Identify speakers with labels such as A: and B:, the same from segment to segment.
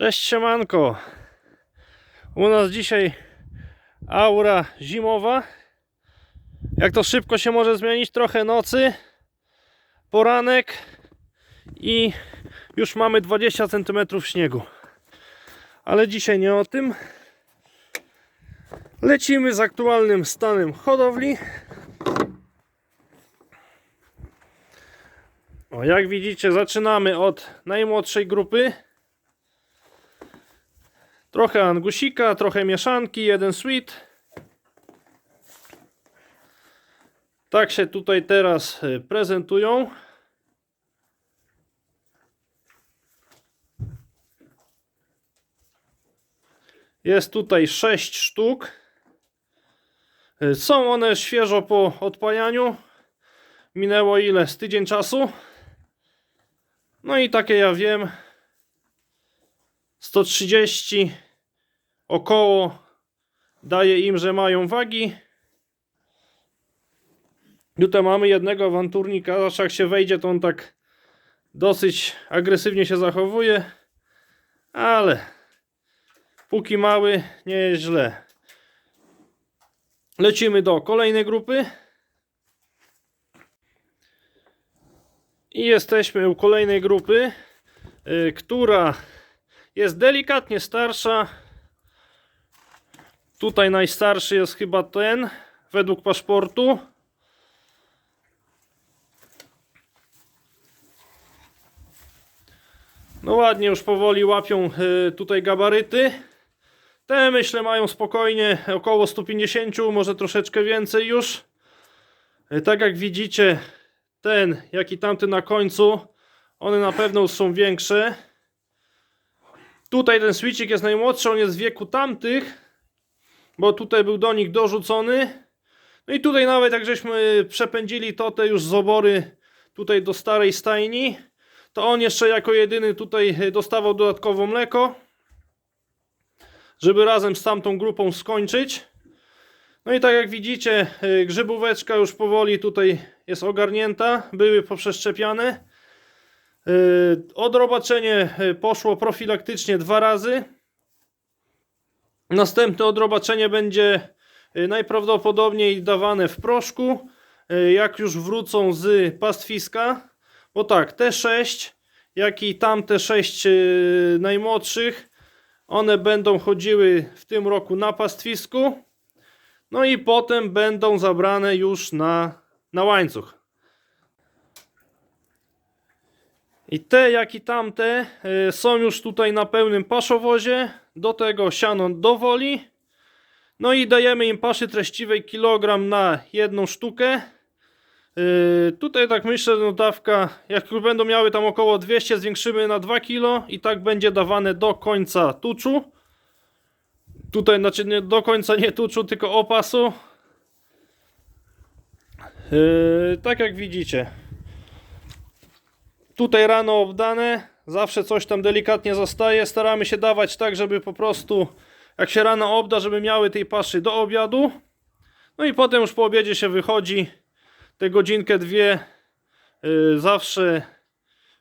A: Cześć siemanko. U nas dzisiaj aura zimowa. Jak to szybko się może zmienić, trochę nocy, poranek i już mamy 20 cm śniegu. Ale dzisiaj nie o tym. Lecimy z aktualnym stanem hodowli. O, jak widzicie, zaczynamy od najmłodszej grupy. Trochę angusika, trochę mieszanki, jeden sweet. Tak się tutaj teraz y, prezentują. Jest tutaj 6 sztuk. Y, Są one świeżo po odpajaniu. Minęło ile? Z tydzień czasu. No i takie ja wiem, 130 około daje im, że mają wagi. Tutaj mamy jednego awanturnika, zawsze jak się wejdzie, to on tak dosyć agresywnie się zachowuje, ale póki mały, nie jest źle. Lecimy do kolejnej grupy. I jesteśmy u kolejnej grupy, y, która jest delikatnie starsza. Tutaj najstarszy jest chyba ten, według paszportu. No ładnie już powoli łapią y, tutaj gabaryty. Te myślę mają spokojnie około 150, może troszeczkę więcej już. Y, Tak jak widzicie, ten jak i tamty na końcu, one na pewno są większe. Tutaj ten switchik jest najmłodszy, on jest w wieku tamtych, bo tutaj był do nich dorzucony. No i tutaj nawet jak żeśmy przepędzili to te już z obory tutaj do starej stajni, to on jeszcze jako jedyny tutaj dostawał dodatkowo mleko, żeby razem z tamtą grupą skończyć. No i tak jak widzicie, y, grzybóweczka już powoli tutaj jest ogarnięta, były poprzeszczepiane. Yy, Odrobaczenie yy, poszło profilaktycznie dwa razy. Następne odrobaczenie będzie yy, najprawdopodobniej dawane w proszku, jak już wrócą z pastwiska. Bo tak, te 6, jak i tamte 6 yy, najmłodszych, one będą chodziły w tym roku na pastwisku. No i potem będą zabrane już na, na łańcuch. I te, jak i tamte y, są już tutaj na pełnym paszowozie. Do tego siano dowoli. No i dajemy im paszy treściwej kilogram na jedną sztukę. Y, tutaj tak myślę, no dawka, jak już będą miały tam około 200, zwiększymy na 2 kg i tak będzie dawane do końca tuczu. Tutaj, znaczy nie do końca nie tuczu, tylko opasu. Yy, tak jak widzicie. Tutaj rano obdane, zawsze coś tam delikatnie zostaje. Staramy się dawać tak, żeby po prostu jak się rano obda, żeby miały tej paszy do obiadu. No i potem już po obiedzie się wychodzi te godzinkę, dwie yy, zawsze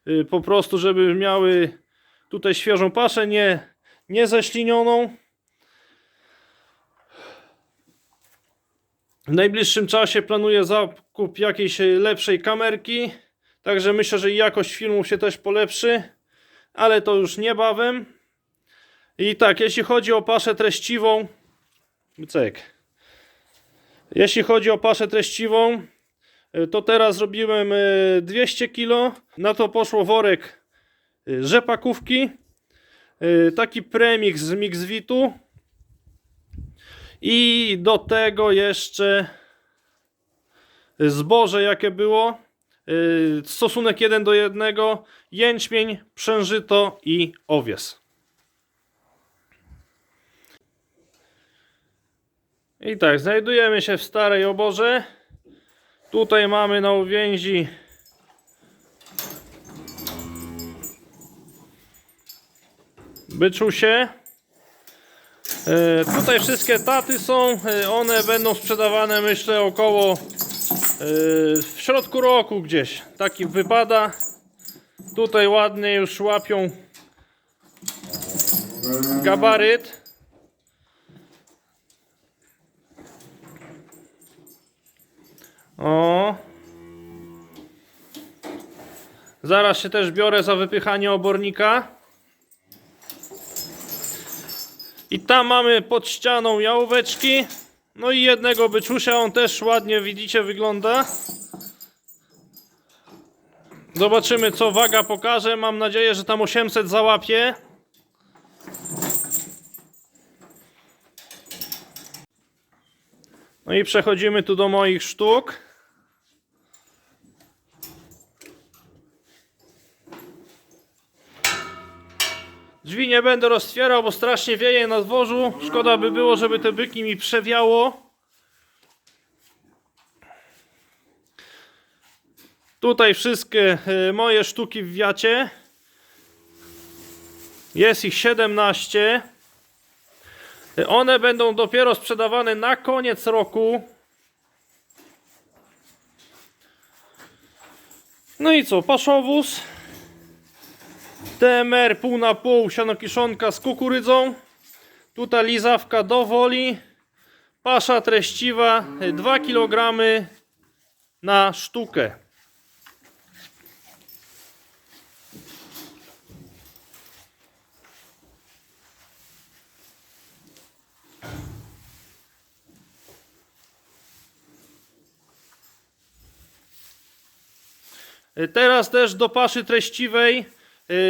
A: yy, po prostu, żeby miały tutaj świeżą paszę, nie, nie ześlinioną. W najbliższym czasie planuję zakup jakiejś lepszej kamerki. Także myślę, że jakość filmu się też polepszy. Ale to już niebawem. I tak, jeśli chodzi o paszę treściwą. Cyk. Jeśli chodzi o paszę treściwą, y, to teraz zrobiłem y, 200 kg. Na to poszło worek y, rzepakówki. y, Taki premix z Mixvitu. I do tego jeszcze zboże jakie było. Yy, Stosunek 1 do 1. Jęczmień, przężyto i owies. I tak, znajdujemy się w starej oborze. Tutaj mamy na uwięzi byczusie. E, Tutaj wszystkie taty są, e, one będą sprzedawane myślę około w środku roku gdzieś. Taki wypada. Tutaj ładnie już łapią gabaryt. O. Zaraz się też biorę za wypychanie obornika. I tam mamy pod ścianą jałóweczki. No i jednego byczusia, on też ładnie widzicie wygląda. Zobaczymy co waga pokaże. Mam nadzieję, że tam 800 załapie. No i przechodzimy tu do moich sztuk. Drzwi nie będę roztwierał, bo strasznie wieje na dworzu. Szkoda by było, żeby te byki mi przewiało. Tutaj wszystkie e, moje sztuki w wiacie. Jest ich 17. E, One będą dopiero sprzedawane na koniec roku. No i co, paszowóz. TMR pół na pół, sianokiszonka z kukurydzą. Tutaj lizawka do woli. Pasza treściwa 2 kg na sztukę. Teraz też do paszy treściwej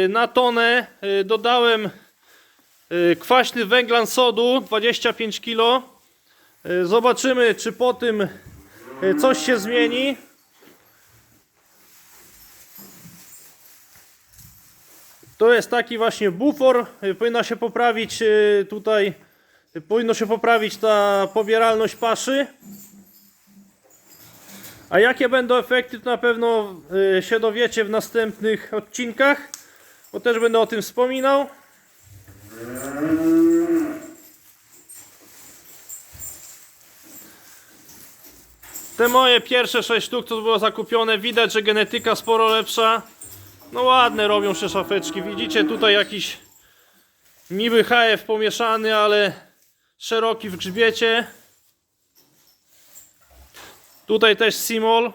A: na tonę y, dodałem y, kwaśny węglan sodu 25 kg. Y, Zobaczymy czy po tym y, coś się zmieni. To jest taki właśnie bufor. Y, Powinna się poprawić y, tutaj y, powinno się poprawić ta pobieralność paszy. A jakie będą efekty, to na pewno y, się dowiecie w następnych odcinkach, bo też będę o tym wspominał. Te moje pierwsze 6 sztuk, co było zakupione, widać, że genetyka sporo lepsza. No ładne robią się szafeczki. Widzicie tutaj jakiś niby HF pomieszany, ale szeroki w grzbiecie. Tutaj też Simol.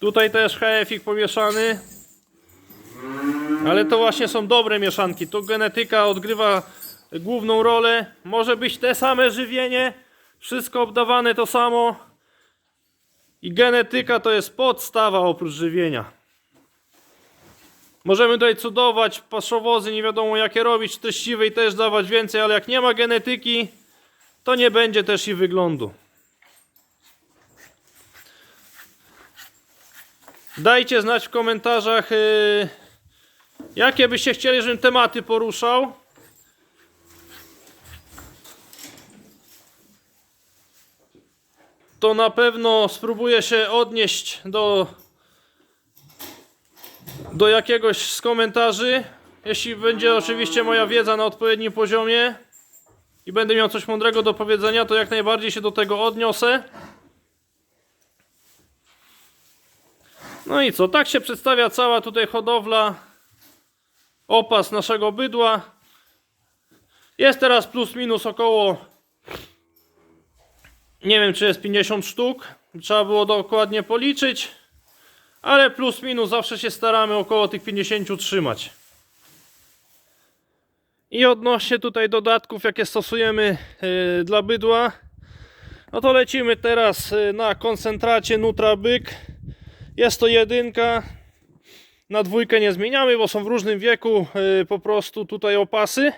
A: Tutaj też HF-ik pomieszany. Ale to właśnie są dobre mieszanki. Tu genetyka odgrywa główną rolę. Może być te same żywienie. Wszystko obdawane to samo. I genetyka to jest podstawa oprócz żywienia. Możemy tutaj cudować, paszowozy, nie wiadomo jakie robić, treściwej też dawać więcej, ale jak nie ma genetyki, to nie będzie też i wyglądu. Dajcie znać w komentarzach, yy, jakie byście chcieli, żebym tematy poruszał. To na pewno spróbuję się odnieść do do jakiegoś z komentarzy. Jeśli będzie oczywiście moja wiedza na odpowiednim poziomie i będę miał coś mądrego do powiedzenia, to jak najbardziej się do tego odniosę. No i co, tak się przedstawia cała tutaj hodowla, opas naszego bydła. Jest teraz plus minus około, nie wiem czy jest 50 sztuk, trzeba było dokładnie policzyć. Ale plus minus zawsze się staramy około tych 50 trzymać. I odnośnie tutaj dodatków, jakie stosujemy yy, dla bydła, no to lecimy teraz yy, na koncentracie Nutrabyk. Jest to jedynka. Na dwójkę nie zmieniamy, bo są w różnym wieku yy, po prostu tutaj opasy.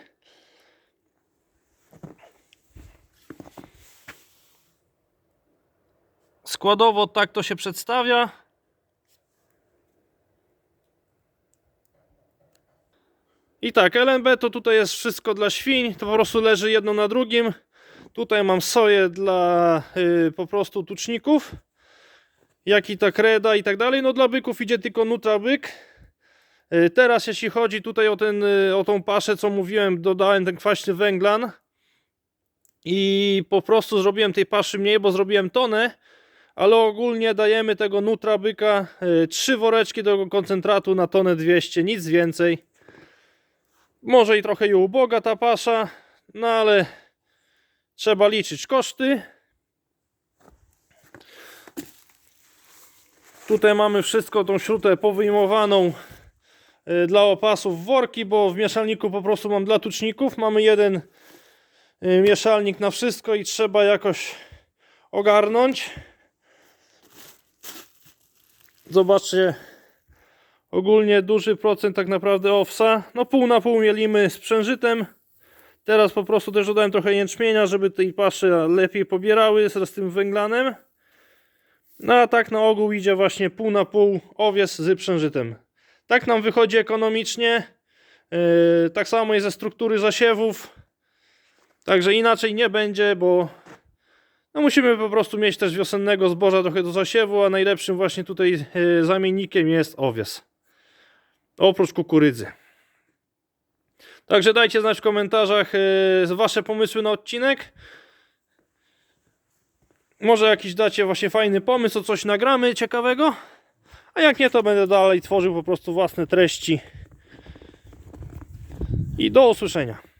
A: Składowo tak to się przedstawia. I tak, LNB to tutaj jest wszystko dla świń, to po prostu leży jedno na drugim. Tutaj mam soję dla y, po prostu tuczników, jak i ta kreda i tak dalej. No dla byków idzie tylko Nutrabyk. Y, teraz jeśli chodzi tutaj o, ten, y, o tą paszę, co mówiłem, dodałem ten kwaśny węglan i po prostu zrobiłem tej paszy mniej, bo zrobiłem tonę, ale ogólnie dajemy tego nutrabyka y, trzy woreczki tego koncentratu na tonę 200, nic więcej. Może i trochę i uboga ta pasza, no ale trzeba liczyć koszty. Tutaj mamy wszystko, tą śrutę powyjmowaną y, dla opasów worki, bo w mieszalniku po prostu mam dla tuczników. Mamy jeden y, mieszalnik na wszystko i trzeba jakoś ogarnąć. Zobaczcie, ogólnie duży procent tak naprawdę owsa. No pół na pół mielimy z przężytem. Teraz po prostu też dodałem trochę jęczmienia, żeby tej paszy lepiej pobierały z tym węglanem. No a tak na ogół idzie właśnie pół na pół owies z przężytem. Tak nam wychodzi ekonomicznie. Yy, tak samo jest ze struktury zasiewów. Także inaczej nie będzie, bo no musimy po prostu mieć też wiosennego zboża trochę do zasiewu, a najlepszym właśnie tutaj yy, zamiennikiem jest owies. Oprócz kukurydzy. Także dajcie znać w komentarzach yy, wasze pomysły na odcinek. Może jakiś dacie właśnie fajny pomysł, o coś nagramy ciekawego. A jak nie, to będę dalej tworzył po prostu własne treści. I do usłyszenia.